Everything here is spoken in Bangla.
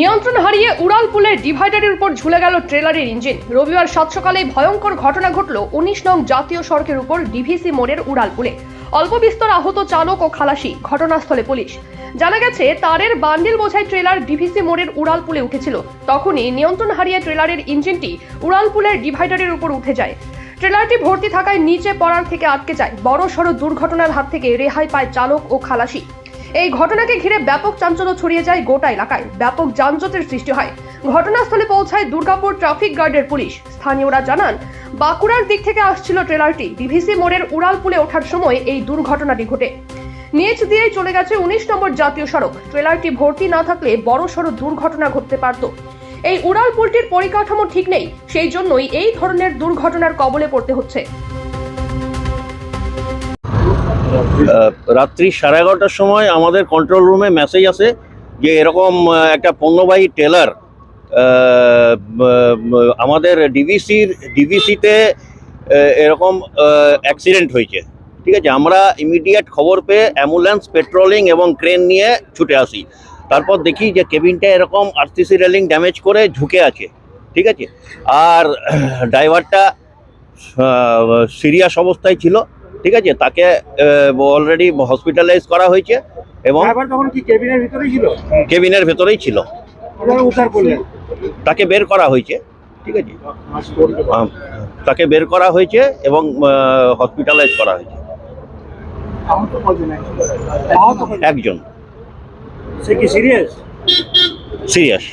নিয়ন্ত্রণ হারিয়ে উড়ালপুলের ডিভাইডারের উপর ঝুলে গেল ট্রেলারের ইঞ্জিন। রবিবার সাত সকালে ভয়ঙ্কর ঘটনা ঘটল উনিশ নং জাতীয় সড়কের উপর ডিভিসি মোড়ের উড়াল পুলে। অল্প বিস্তর আহত চালক ও খালাসি, ঘটনাস্থলে পুলিশ। জানা গেছে, তারের বান্ডিল বোঝাই ট্রেলার ডিভিসি মোড়ের উড়াল পুলে উঠেছিল। তখনই নিয়ন্ত্রণ হারিয়ে ট্রেলারের ইঞ্জিনটি উড়ালপুলের ডিভাইডারের উপর উঠে যায়। ট্রেলারটি ভর্তি থাকায় নিচে পড়ার থেকে আটকে যায়। বড় সড়ো দুর্ঘটনার হাত থেকে রেহাই পায় চালক ও খালাসি। এই ঘটনাকে ঘিরে ব্যাপক চাঞ্চল্য ছড়িয়ে যায় গোটা এলাকায়। ব্যাপক যানজটের সৃষ্টি হয়। ঘটনাস্থলে পৌঁছায় দুর্গাপুর ট্রাফিক গার্ডের পুলিশ। স্থানীয়রা জানান, বাঁকুড়ার দিক থেকে আসছিল ট্রেলারটি। ডিভিসি মোড়ের উড়ালপুলে ওঠার সময় এই দুর্ঘটনাটি ঘটে। নিচ দিয়ে চলে গেছে উনিশ নম্বর জাতীয় সড়ক। ট্রেলারটি ভর্তি না থাকলে বড় সড়ো দুর্ঘটনা ঘটতে পারত। এই উড়ালপুলটির পরিকাঠামো ঠিক নেই। সেই জন্যই এই ধরনের দুর্ঘটনার কবলে পড়তে হচ্ছে। রাত্রি সাড়ে এগারোটার সময় আমাদের কন্ট্রোল রুমে মেসেজ আসে যে এরকম একটা পণ্যবাহী টেলার আমাদের ডিভিসির ডিভিসিতে এরকম অ্যাক্সিডেন্ট হয়েছে। ঠিক আছে? আমরা ইমিডিয়েট খবর পেয়ে অ্যাম্বুলেন্স পেট্রোলিং এবং ক্রেন নিয়ে ছুটে আসি। তারপর দেখি যে কেবিনটা এরকম আরসিসি রেলিং ড্যামেজ করে ঝুঁকে আছে। ঠিক আছে? আর ড্রাইভারটা সিরিয়াস অবস্থায় ছিল। ঠিক আছে? তাকে অলরেডি হসপিটালাইজ করা হয়েছে এবং কি কেবিনের ভিতরেই ছিল? তাকে বের করা হয়েছে ঠিক আছে? তাকে বের করা হয়েছে এবং হসপিটালাইজ করা হয়েছে? একজন? সে কি সিরিয়াস সিরিয়াস